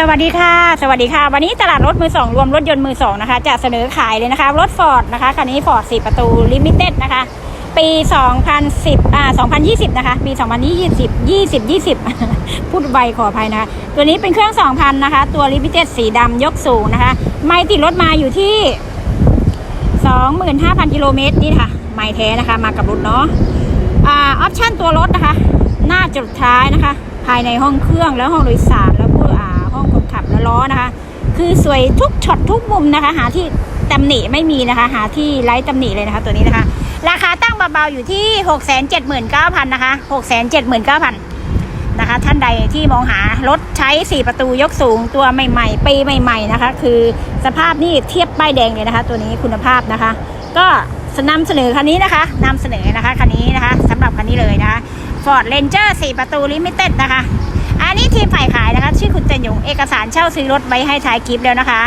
สวัสดีค่ะ สวัสดีค่ะ วันนี้ตลาดรถมือสองรวมรถยนต์มือสองนะคะ จะเสนอขายเลยนะคะ รถฟอร์ดนะคะคันนี้ฟอร์ด4ประตูลิมิเต็ดนะคะ ปี 2010อ่า2020 นะคะ ปี 2020 20 20 พูดไวขออภัยนะคะ ตัวนี้เป็นเครื่อง 2,000 นะคะ ตัวลิมิเต็ดสีดำยกสูงนะคะ ไม่ติดรถมาอยู่ที่ 25,000 กิโลเมตรนี่ค่ะ ไม่แท้นะคะ มากับรถเนาะอ่าออปชั่นตัวรถนะคะ หน้าจุดท้ายนะคะ ภายในห้องเครื่องแล้วห้องโดยสารแล้ว คือสวยทุกช็อตทุกมุมนะคะ หาที่ตำหนิไม่มีนะคะ หาที่ไร้ตำหนิเลยนะคะ ตัวนี้นะคะ ราคาตั้งเบาๆอยู่ที่ 6 7 9 0 0 0นะคะ6 7 9 0 0 0นะคะ ท่านใดที่มองหารถใช้ 4 ประตูยกสูงตัวใหม่ๆปีใหม่ๆนะคะ คือสภาพนี่เทียบป้ายแดงเลยนะคะ ตัวนี้คุณภาพนะคะ ก็นำเสนอคันนี้นะคะนำเสนอนะคะคันนี้นะคะสำหรับคันนี้เลยนะคะ Ford Ranger 4 ประตูลิมิเต็ดนะคะ อันนี้ทีมฝ่ายขายนะคะ ชื่อคุณเจนยงเอกสารเช่าซื้อรถไว้ให้ท้ายคลิปแล้วนะคะ